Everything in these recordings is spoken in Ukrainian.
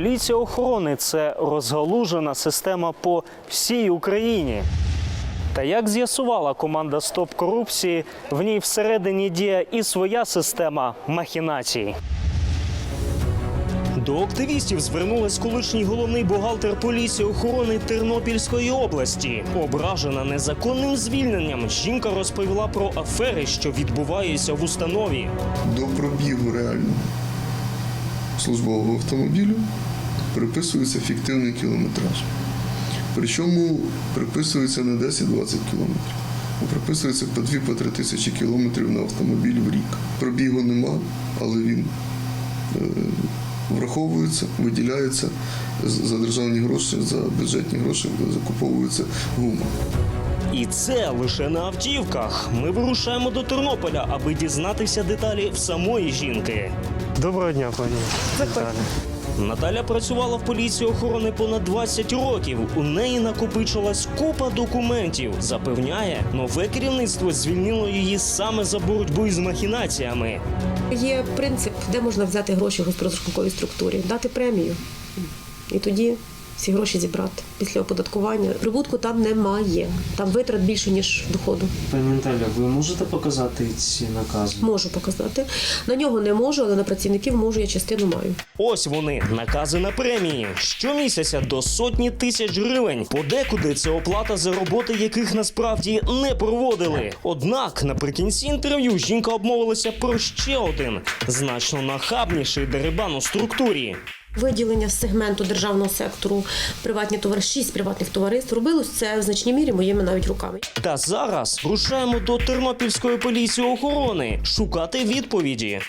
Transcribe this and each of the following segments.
Поліція охорони це розгалужена система по всій Україні. Та як з'ясувала команда Стоп корупції, в ній всередині діє і своя система махінацій. До активістів звернулась колишній головний бухгалтер поліції охорони Тернопільської області. Ображена незаконним звільненням, жінка розповіла про афери, що відбуваються в установі. до пробігу реально службового автомобілю приписується фіктивний кілометраж. Причому приписується не 10-20 кілометрів, а приписується по 2-3 тисячі кілометрів на автомобіль в рік. Пробігу нема, але він е, враховується, виділяється за державні гроші, за бюджетні гроші закуповується гума. І це лише на автівках. Ми вирушаємо до Тернополя, аби дізнатися деталі в самої жінки. Доброго дня, пані. Наталя. Наталя працювала в поліції охорони понад 20 років. У неї накопичилась купа документів. Запевняє, нове керівництво звільнило її саме за боротьбу із махінаціями. Є принцип, де можна взяти гроші в господарської структурі, дати премію. І тоді всі гроші зібрати після оподаткування. Прибутку там немає. Там витрат більше, ніж доходу. Пані Наталя, ви можете показати ці накази? Можу показати. На нього не можу, але на працівників можу, я частину маю. Ось вони, накази на премії. Щомісяця до сотні тисяч гривень. Подекуди це оплата за роботи, яких насправді не проводили. Однак наприкінці інтерв'ю жінка обмовилася про ще один значно нахабніший дерибан у структурі. Виділення з сегменту державного сектору приватні товариства, шість приватних товариств робилось це в значній мірі моїми навіть руками. Та зараз рушаємо до Тернопільської поліції охорони шукати відповіді.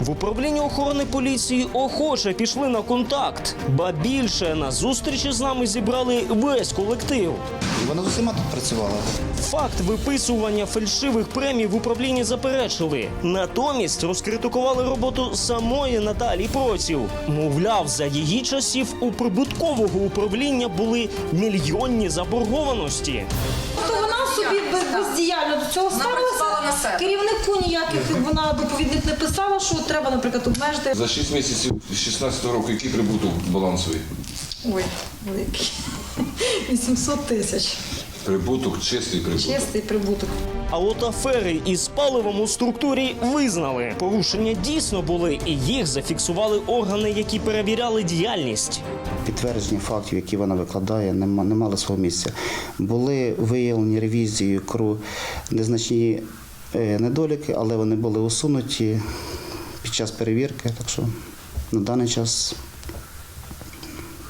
В управлінні охорони поліції охоче пішли на контакт, ба більше на зустрічі з нами зібрали весь колектив. І вона з усіма тут працювала. Факт виписування фальшивих премій в управлінні заперечили. Натомість розкритикували роботу самої Наталі Проців. Мовляв, за її часів у прибуткового управління були мільйонні заборгованості. Тобто вона собі без, бездіяльно до цього себе. Керівнику ніяких вона доповідник не писала, що треба, наприклад, обмежити. За 6 місяців 2016 року який прибуток балансовий? Ой, великий. 800 тисяч. Прибуток, чистий прибуток. Чистий прибуток. А от афери із паливом у структурі визнали. Порушення дійсно були, і їх зафіксували органи, які перевіряли діяльність. Підтвердження фактів, які вона викладає, нема не мали свого місця. Були виявлені ревізією КРУ незначні е, недоліки, але вони були усунуті під час перевірки. Так що на даний час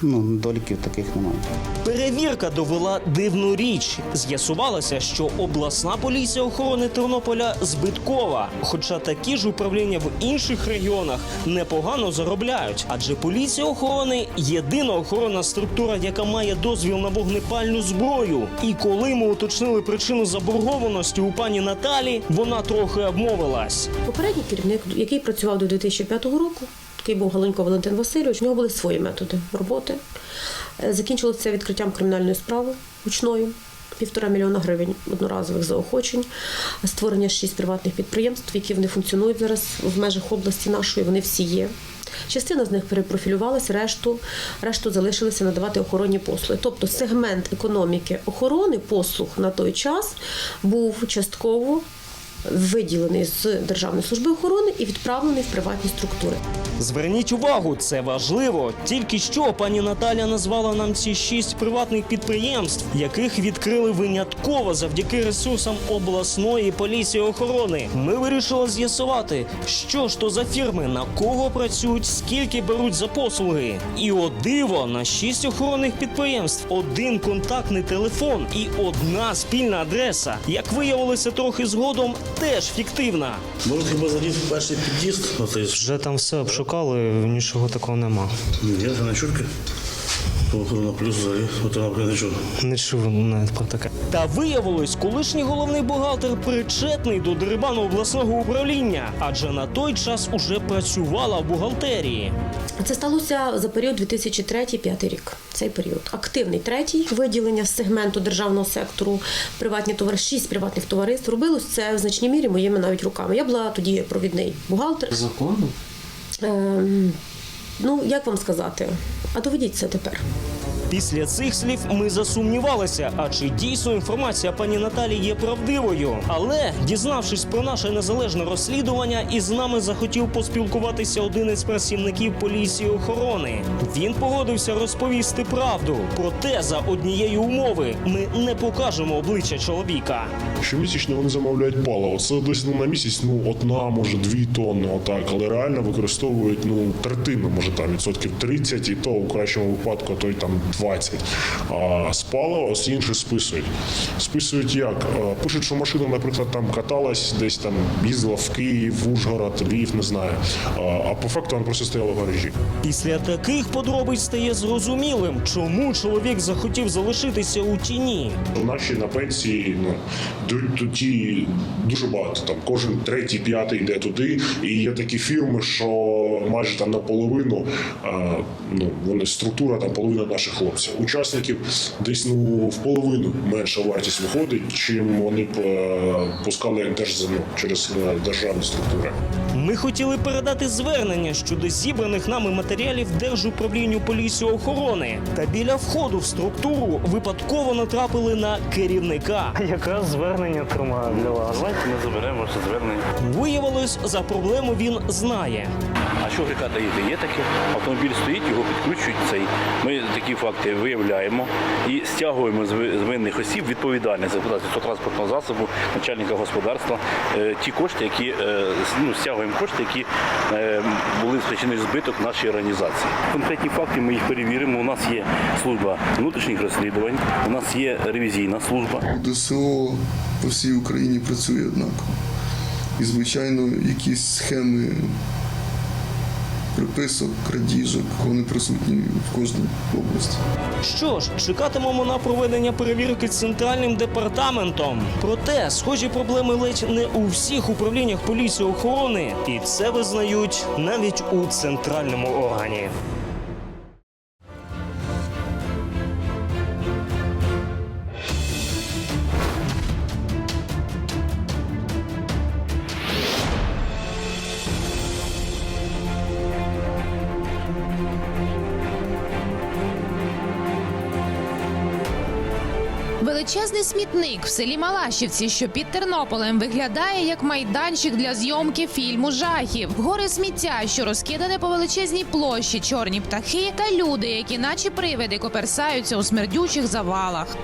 ну, недоліків таких немає. Перевірка довела дивну річ. З'ясувалося, що обласна поліція охорони Тернополя збиткова. Хоча такі ж управління в інших регіонах непогано заробляють. Адже поліція охорони єдина охоронна структура, яка має дозвіл на вогнепальну зброю. І коли ми уточнили причину заборгованості у пані Наталі, вона трохи обмовилась. Попередній керівник, який працював до 2005 року, такий був Галенько Валентин Васильович, у нього були свої методи роботи. Е, Закінчилося відкриттям кримінальної справи гучною. Півтора мільйона гривень одноразових заохочень, створення шість приватних підприємств, які вони функціонують зараз в межах області нашої. Вони всі є. Частина з них перепрофілювалася, решту, решту залишилися надавати охоронні послуги. Тобто сегмент економіки охорони послуг на той час був частково виділений з Державної служби охорони і відправлений в приватні структури. Зверніть увагу, це важливо. Тільки що пані Наталя назвала нам ці шість приватних підприємств, яких відкрили винятково завдяки ресурсам обласної поліції охорони. Ми вирішили з'ясувати, що ж то за фірми, на кого працюють, скільки беруть за послуги. І о диво на шість охоронних підприємств, один контактний телефон і одна спільна адреса. Як виявилося трохи згодом, теж фіктивна. Може хіба заліз в перший під'їзд? Оцей Вже там все обшукали, нічого такого нема. Ні, це не чутки. Охорона плюс взагалі, от вона не чула. Не чув навіть про таке. Та виявилось, колишній головний бухгалтер причетний до дерибану обласного управління, адже на той час уже працювала в бухгалтерії. Це сталося за період 2003-2005 рік. Цей період активний третій виділення з сегменту державного сектору приватні товариства, шість приватних товариств робилось це в значній мірі моїми навіть руками. Я була тоді провідний бухгалтер. Законно? Ем, Ну, як вам сказати? А доведіть це тепер. Після цих слів ми засумнівалися, а чи дійсно інформація пані Наталі є правдивою. Але, дізнавшись про наше незалежне розслідування, із нами захотів поспілкуватися один із працівників поліції охорони. Він погодився розповісти правду. Проте за однієї умови ми не покажемо обличчя чоловіка. Щомісячно вони замовляють паливо. Це десь ну, на місяць ну, одна, може дві тонни, отак, але реально використовують ну, третину, може там відсотків 30, і то у кращому випадку, а то й там 20. А з палива з інші списують. Списують як? Пишуть, що машина, наприклад, там каталась, десь там їздила в Київ, в Ужгород, Львів, не знаю. А, а по факту вона просто стояла в гаражі. Після таких подробиць стає зрозумілим, чому чоловік захотів залишитися у тіні. Наші на пенсії ну ду- дуже багато. Там кожен третій, п'ятий йде туди. І є такі фірми, що майже там наполовину а, ну вони структура там половина наших хлопців. Учасників десь ну в половину менша вартість виходить, чим вони б е, пускали держземну через е, державні структури. Ми хотіли передати звернення щодо зібраних нами матеріалів Держуправлінню поліції охорони. Та біля входу в структуру випадково натрапили на керівника. Якраз звернення тримаю для вас. Давайте ми заберемо ваше звернення. Виявилось, за проблему він знає. А що гріха таїти? Є таке? Автомобіль стоїть, його підключують цей. Ми такі факти виявляємо і стягуємо з винних осіб відповідальність за цього транспортного засобу, начальника господарства, е, ті кошти, які е, ну, стягуємо кошти, які е, були спричинені збиток нашій організації. Конкретні факти ми їх перевіримо. У нас є служба внутрішніх розслідувань, у нас є ревізійна служба. ДСО по всій Україні працює однаково. І, звичайно, якісь схеми приписок, крадіжок, вони присутні в кожній області. Що ж, чекатимемо на проведення перевірки центральним департаментом. Проте схожі проблеми ледь не у всіх управліннях поліції охорони, і це визнають навіть у центральному органі. Величезний смітник в селі Малашівці, що під Тернополем, виглядає як майданчик для зйомки фільму жахів. Гори сміття, що розкидане по величезній площі, чорні птахи та люди, які, наче привиди, коперсаються у смердючих завалах.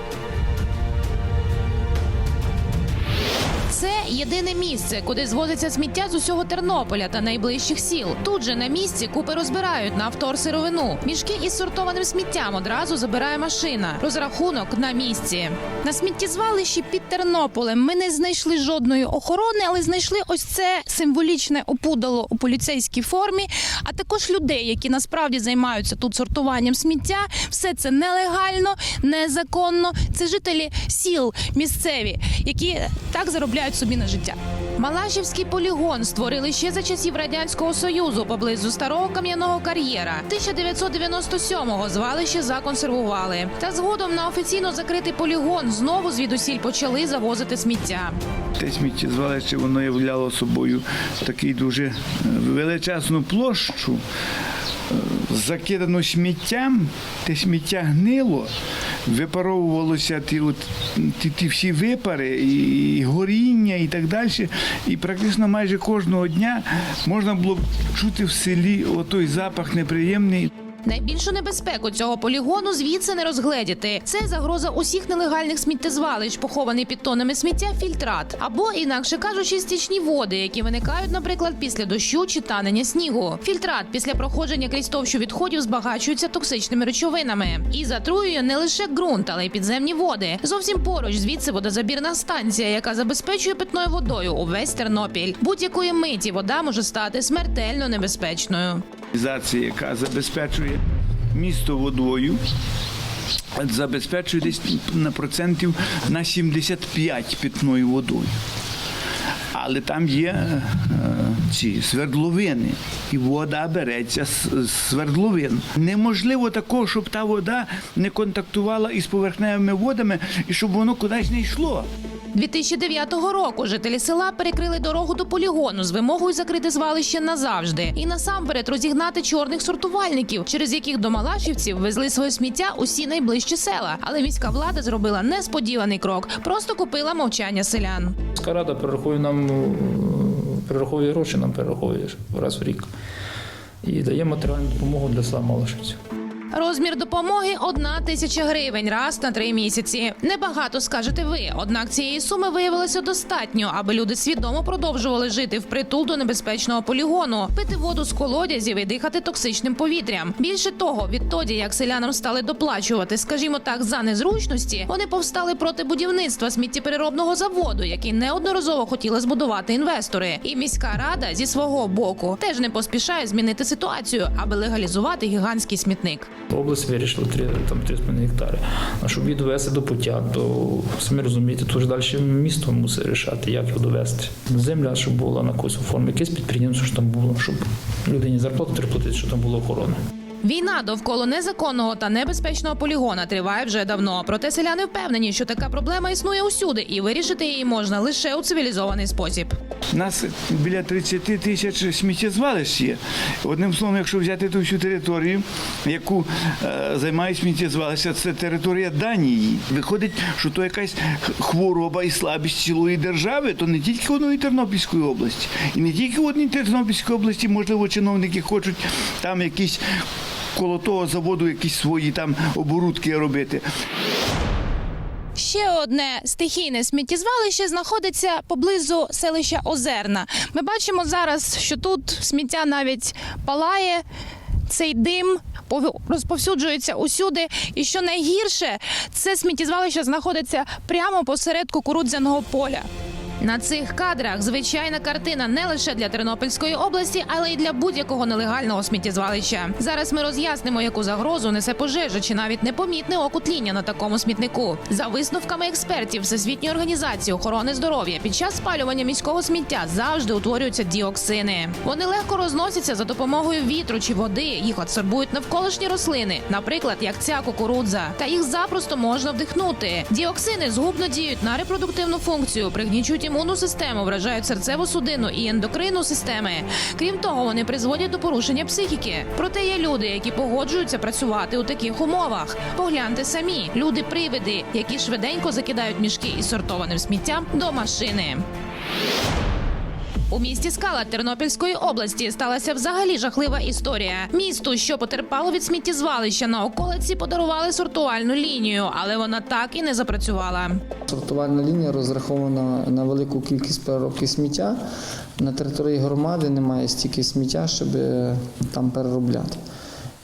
Єдине місце, куди звозиться сміття з усього Тернополя та найближчих сіл. Тут же на місці купи розбирають на вторсировину. Мішки із сортованим сміттям одразу забирає машина. Розрахунок на місці. На сміттєзвалищі під Тернополем ми не знайшли жодної охорони, але знайшли ось це символічне опудало у поліцейській формі, а також людей, які насправді займаються тут сортуванням сміття. Все це нелегально, незаконно. Це жителі сіл місцеві, які так заробляють собі на життя. Малашівський полігон створили ще за часів радянського союзу поблизу старого кам'яного кар'єра. 1997-го звалище законсервували. Та згодом на офіційно закритий полігон знову звідусіль почали завозити сміття. Те сміттєзвалище воно являло собою такий дуже е, величезну площу, е, закидану сміттям, те сміття гнило, випаровувалося ті, от, ті, ті всі випари, і, горіння, і так далі. І практично майже кожного дня можна було чути в селі отой запах неприємний. Найбільшу небезпеку цього полігону звідси не розгледіти. Це загроза усіх нелегальних сміттєзвалищ, похований під тонами сміття, фільтрат або, інакше кажучи, стічні води, які виникають, наприклад, після дощу чи танення снігу. Фільтрат після проходження крізь товщу відходів збагачується токсичними речовинами і затруює не лише ґрунт, але й підземні води. Зовсім поруч звідси водозабірна станція, яка забезпечує питною водою увесь Тернопіль. Будь-якої миті вода може стати смертельно небезпечною. Організація, яка забезпечує місто водою, забезпечує десь на процентів на 75 питною водою. Але там є е, ці свердловини, і вода береться з свердловин. Неможливо такого, щоб та вода не контактувала із поверхневими водами і щоб воно кудись не йшло. 2009 року жителі села перекрили дорогу до полігону з вимогою закрити звалище назавжди і насамперед розігнати чорних сортувальників, через яких до Малашівців везли своє сміття усі найближчі села. Але міська влада зробила несподіваний крок, просто купила мовчання селян. Міська рада перерахує нам е, перераховує гроші, нам перераховує раз в рік. І дає матеріальну допомогу для села Малашівців. Розмір допомоги одна тисяча гривень раз на три місяці. Небагато скажете ви. Однак цієї суми виявилося достатньо, аби люди свідомо продовжували жити впритул до небезпечного полігону, пити воду з колодязів і дихати токсичним повітрям. Більше того, відтоді як селянам стали доплачувати, скажімо так, за незручності, вони повстали проти будівництва сміттєпереробного заводу, який неодноразово хотіли збудувати інвестори. І міська рада зі свого боку теж не поспішає змінити ситуацію, аби легалізувати гігантський смітник. Область вирішила 3, там 3,5 гектари. А щоб її довести до пуття, то самі розумієте, то ж далі місто мусить рішати, як його довести. Земля, щоб була на якусь формі, якесь підприємство, що там було, щоб людині зарплату треба платити, що там була охорона. Війна довкола незаконного та небезпечного полігона триває вже давно. Проте селяни впевнені, що така проблема існує усюди, і вирішити її можна лише у цивілізований спосіб. Нас біля 30 тисяч сміттєзвалищ є. Одним словом, якщо взяти ту всю територію, яку е, займає сміттєзвалища, це територія Данії. Виходить, що то якась хвороба і слабість цілої держави, то не тільки одної Тернопільської області. І не тільки в одній Тернопільській області, можливо, чиновники хочуть там якісь коло того заводу якісь свої там оборудки робити. Ще одне стихійне сміттєзвалище знаходиться поблизу селища Озерна. Ми бачимо зараз, що тут сміття навіть палає. Цей дим пов- розповсюджується усюди. І що найгірше, це сміттєзвалище знаходиться прямо посеред кукурудзяного поля. На цих кадрах звичайна картина не лише для Тернопільської області, але й для будь-якого нелегального сміттєзвалища. Зараз ми роз'яснимо, яку загрозу несе пожежа чи навіть непомітне окутління на такому смітнику. За висновками експертів Всесвітньої організації охорони здоров'я під час спалювання міського сміття завжди утворюються діоксини. Вони легко розносяться за допомогою вітру чи води. Їх адсорбують навколишні рослини, наприклад, як ця кукурудза, та їх запросто можна вдихнути. Діоксини згубно діють на репродуктивну функцію, пригнічують імунну систему, вражають серцево-судинну і ендокринну системи. Крім того, вони призводять до порушення психіки. Проте є люди, які погоджуються працювати у таких умовах. Погляньте самі люди-привиди, які швиденько закидають мішки із сортованим сміттям до машини. У місті Скала Тернопільської області сталася взагалі жахлива історія. Місту, що потерпало від сміттєзвалища на околиці, подарували сортувальну лінію, але вона так і не запрацювала. Сортувальна лінія розрахована на велику кількість переробки сміття. На території громади немає стільки сміття, щоб е, там переробляти.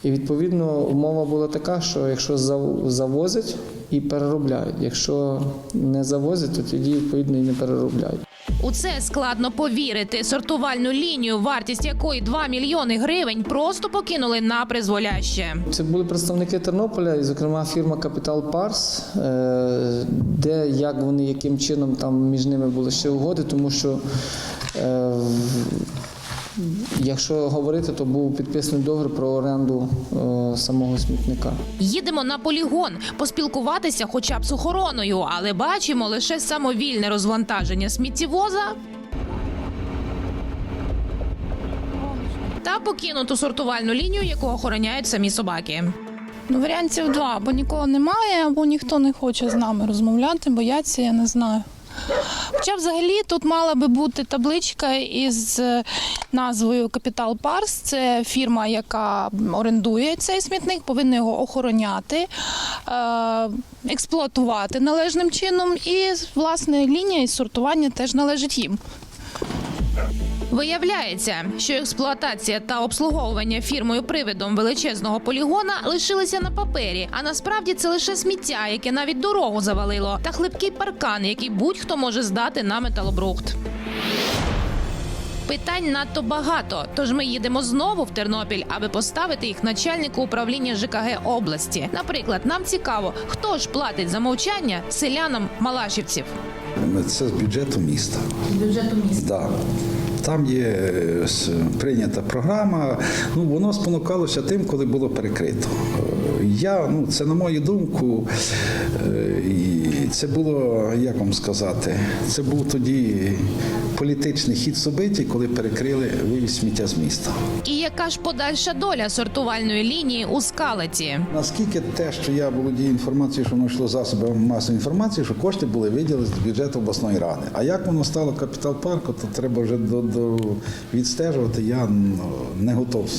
І відповідно умова була така, що якщо зав- завозять і переробляють, якщо не завозять, то тоді відповідно і не переробляють. У це складно повірити. Сортувальну лінію, вартість якої 2 мільйони гривень, просто покинули на призволяще. Це були представники Тернополя, і, зокрема, фірма Капітал Pars, е, де як вони, яким чином там між ними були ще угоди, тому що. Якщо говорити, то був підписаний договір про оренду е, самого смітника. Їдемо на полігон поспілкуватися, хоча б з охороною, але бачимо лише самовільне розвантаження сміттєвоза. Та покинуту сортувальну лінію, яку охороняють самі собаки. Ну, варіантів два, або нікого немає, або ніхто не хоче з нами розмовляти, бояться, я не знаю. Хоча взагалі тут мала би бути табличка із е, назвою Капітал Парс. Це фірма, яка орендує цей смітник, повинна його охороняти, е, експлуатувати належним чином. І власне лінія із сортування теж належить їм. Виявляється, що експлуатація та обслуговування фірмою привидом величезного полігона лишилися на папері, а насправді це лише сміття, яке навіть дорогу завалило, та хлипкий паркан, який будь-хто може здати на металобрухт. Питань надто багато, тож ми їдемо знову в Тернопіль, аби поставити їх начальнику управління ЖКГ області. Наприклад, нам цікаво, хто ж платить за мовчання селянам малашівців. Це з бюджету міста. Бюджету міста. Да. Там є е, прийнята програма. Ну, воно спонукалося тим, коли було перекрито. Е, Я, ну, це на мою думку, е, це було, як вам сказати, це був тоді політичний хід собиті, коли перекрили вивіз сміття з міста. І яка ж подальша доля сортувальної лінії у скалаті? Наскільки те, що я володію інформацією, що воно йшло засобами масової інформації, що кошти були виділені з бюджету обласної ради. А як воно стало капітал парку, то треба вже до, до відстежувати. Я ну, не готов.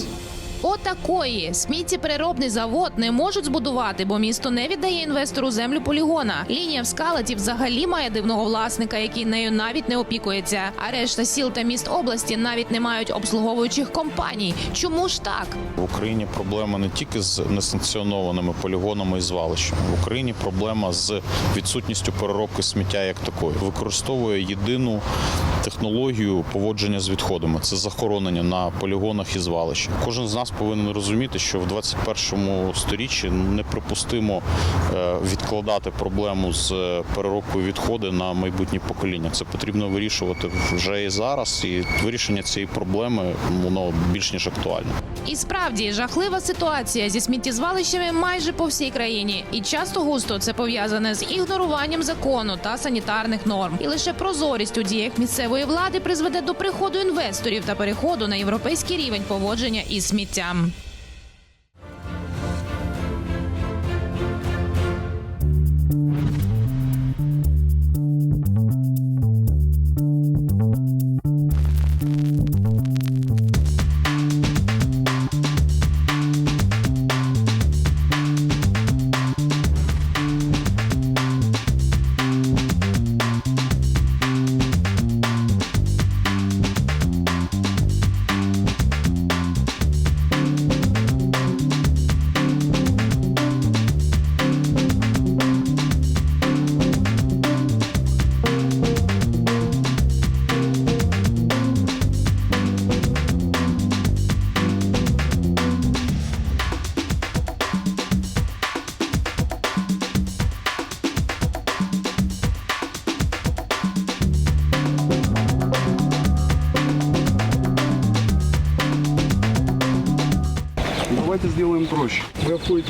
Отакої сміттєпереробний завод не можуть збудувати, бо місто не віддає інвестору землю полігона. Лінія в скалаті взагалі має дивного власника, який нею навіть не опікується. А решта сіл та міст області навіть не мають обслуговуючих компаній. Чому ж так? В Україні проблема не тільки з несанкціонованими полігонами і звалищами. В Україні проблема з відсутністю переробки сміття як такої. Використовує єдину технологію поводження з відходами. Це захоронення на полігонах і звалищах. Кожен з нас повинен розуміти, що в 21 сторіччі неприпустимо е, відкладати проблему з е, переробкою відходи на майбутні покоління. Це потрібно вирішувати вже і зараз. І вирішення цієї проблеми воно більш ніж актуальне. І справді жахлива ситуація зі сміттєзвалищами майже по всій країні, і часто густо це пов'язане з ігноруванням закону та санітарних норм. І лише прозорість у діях місцевої влади призведе до приходу інвесторів та переходу на європейський рівень поводження із сміттям.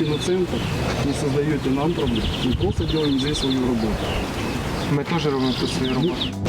Вы обходите на центр, не создаете нам проблем. Мы просто делаем здесь свою работу. Мы тоже робимо тут свою роботу.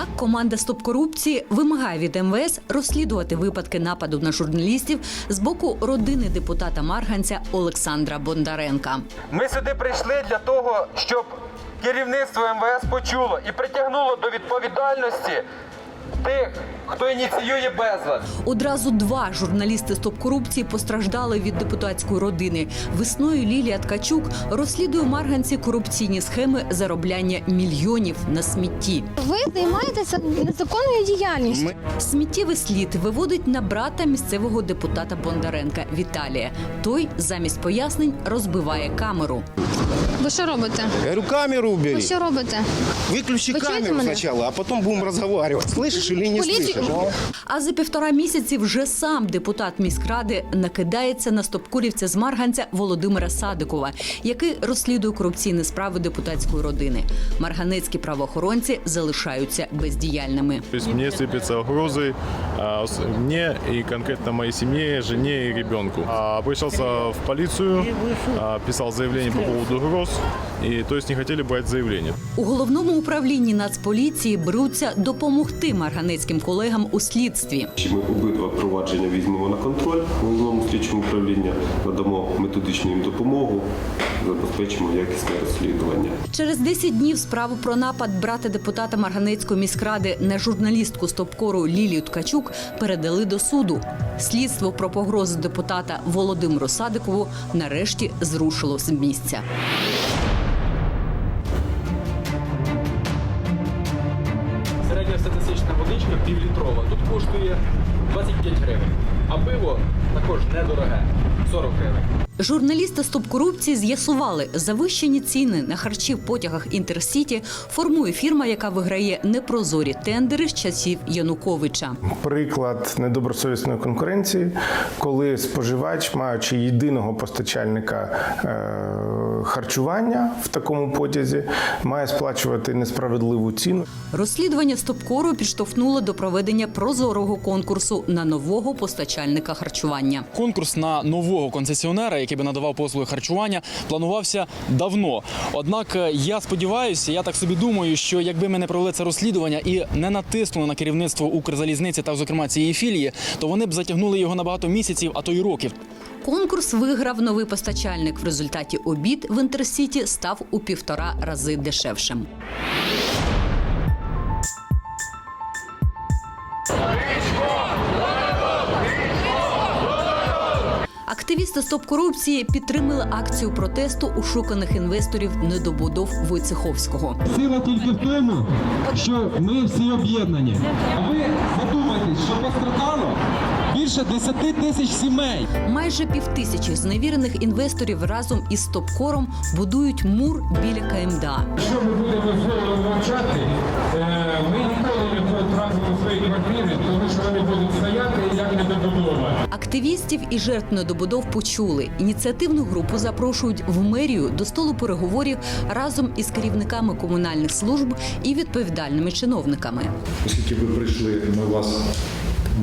Так, команда Стоп корупції вимагає від МВС розслідувати випадки нападу на журналістів з боку родини депутата Марганця Олександра Бондаренка. Ми сюди прийшли для того, щоб керівництво МВС почуло і притягнуло до відповідальності тих, хто ініціює безлад. Одразу два журналісти Стоп корупції постраждали від депутатської родини. Весною Лілія Ткачук розслідує в Марганці корупційні схеми заробляння мільйонів на смітті. Ви займаєтеся незаконною діяльністю. Сміттєвий слід виводить на брата місцевого депутата Бондаренка Віталія. Той замість пояснень розбиває камеру. Ви що робите? Я говорю, камеру убери. Ви що робите? Выключи Вы чуете камеру меня? сначала, а потом будем разговаривать. Слышишь или не Полиция- слышишь? А за півтора місяці вже сам депутат міськради накидається на стопкурівця з Марганця Володимира Садикова, який розслідує корупційні справи депутатської родини. Марганецькі правоохоронці залишаються бездіяльними. То есть мне сыпятся угрозы а, с- мне и конкретно моей семье, жене и ребенку. А, Обращался в полицию, а, писал заявление по поводу угроз, и то есть не хотели брать заявление. У головному управлінні Нацполіції беруться допомогти марганецьким колегам у слідстві. Ми обидва провадження візьмемо на контроль в головному слідчому управлінні, надамо методичну їм допомогу, забезпечимо якісне розслідування. Через 10 днів справу про напад брата депутата Марганецької міськради на журналістку стопкору Лілію Ткачук передали до суду. Слідство про погрози депутата Володимиру Садикову нарешті зрушило з місця. Коштує 25 гривень. А пиво також недороге 40 гривень. Журналісти Стоп корупції з'ясували, завищені ціни на харчі в потягах Інтерсіті формує фірма, яка виграє непрозорі тендери з часів Януковича. Приклад недобросовісної конкуренції, коли споживач, маючи єдиного постачальника е, харчування в такому потязі, має сплачувати несправедливу ціну. Розслідування Стопкору підштовхнуло до проведення прозорого конкурсу на нового постачальника харчування. Конкурс на нового концесіонера, який би надавав послуги харчування, планувався давно. Однак е, я сподіваюся, я так собі думаю, що якби ми не провели це розслідування і не натиснули на керівництво Укрзалізниці та, зокрема, цієї філії, то вони б затягнули його на багато місяців, а то й років. Конкурс виграв новий постачальник. В результаті обід в Інтерсіті став у півтора рази дешевшим. Активісти Стоп корупції підтримали акцію протесту ушуканих інвесторів недобудов Войцеховського. Сила тільки в тому, що ми всі об'єднані. А ви задумайтесь, що пострадало більше 10 тисяч сімей. Майже півтисячі зневірених інвесторів разом із Стопкором будують мур біля КМДА. Якщо ми будемо знову мовчати, е, ми ніколи не потрапимо в свої квартири, тому що вони будуть стояти як недобудова. Активістів і жертв недобудов почули. Ініціативну групу запрошують в мерію до столу переговорів разом із керівниками комунальних служб і відповідальними чиновниками. Оскільки ви прийшли, ми вас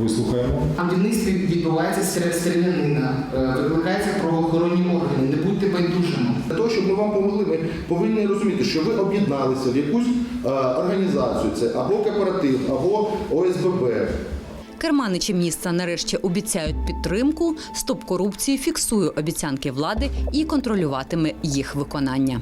вислухаємо. На будівництві відбувається стрі- стрілянина, е, викликаються правоохоронні органи. Не будьте байдужими. Для того, щоб ми вам допомогли, ми повинні розуміти, що ви об'єдналися в якусь е, організацію, це або кооператив, або ОСББ. Керманичі міста нарешті обіцяють підтримку. Стоп корупції фіксує обіцянки влади і контролюватиме їх виконання.